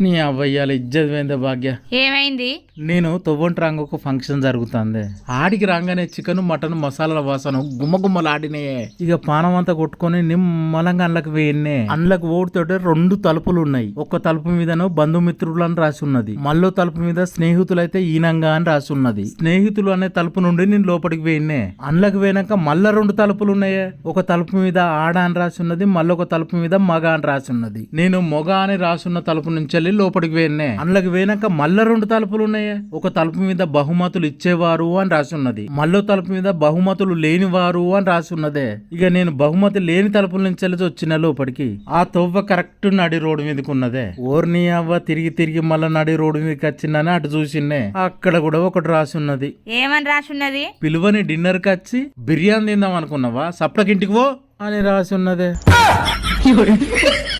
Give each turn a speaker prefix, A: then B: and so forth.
A: నీ అవ్వయ్యాలి ఇజ్జత్ పోయిందే భాగ్య?
B: ఏమైంది?
A: నేను తొవ్వంటి రంగు ఒక ఫంక్షన్ జరుగుతుంది. ఆడికి రాగానే చికెన్ మటన్ మసాలాల వాసన గుమ్మగుమ్మలాడినే. ఇక పానం అంతా కొట్టుకొని నిమ్మలంగా అండ్లకు వేయన్నే. అండ్లకు ఓడితోటే రెండు తలుపులు ఉన్నాయి ఒక్క తలుపు మీదను బంధుమిత్రులు అని రాసి ఉన్నది మళ్ళో తలుపు మీద స్నేహితులైతే ఈనంగా అని రాసి ఉన్నది స్నేహితులు అనే తలుపు నుండి నేను లోపలికి వేయన్నే. అండ్లకు పోయినాక మళ్ళా రెండు తలుపులు ఉన్నాయే ఒక తలుపు మీద ఆడ అని రాసి ఉన్నది మళ్ళొక తలుపు మీద మగ అని రాసి ఉన్నది నేను మొగ అని రాసున్న తలుపు నుంచి వెళ్ళి లోపలికి వేయన్నే అండ్లకు వేయనాక మళ్ళా రెండు తలుపులు ఉన్నాయే. ఒక తలుపు మీద బహుమతులు ఇచ్చేవారు అని రాసి ఉన్నది. మళ్ళో తలుపు మీద బహుమతులు లేనివారు అని రాసి ఉన్నదే. ఇక నేను బహుమతి లేని తలుపుల నుంచి వెళ్ళి వచ్చిన లోపలికి ఆ తొవ్వ కరెక్ట్ నడి రోడ్డు మీదకి ఉన్నదే. ఓర్ని అవ్వ తిరిగి తిరిగి మళ్ళా నడి రోడ్డు మీదకి వచ్చిందని అటు చూసిన్నే అక్కడ కూడా ఒకటి రాసి ఉన్నది.
B: ఏమని రాసున్నది
A: పిలువని డిన్నర్కి వచ్చి బిర్యానీ తిందాం అనుకున్నావా? సప్లకి ఇంటికి పో అని రాసి ఉన్నదే.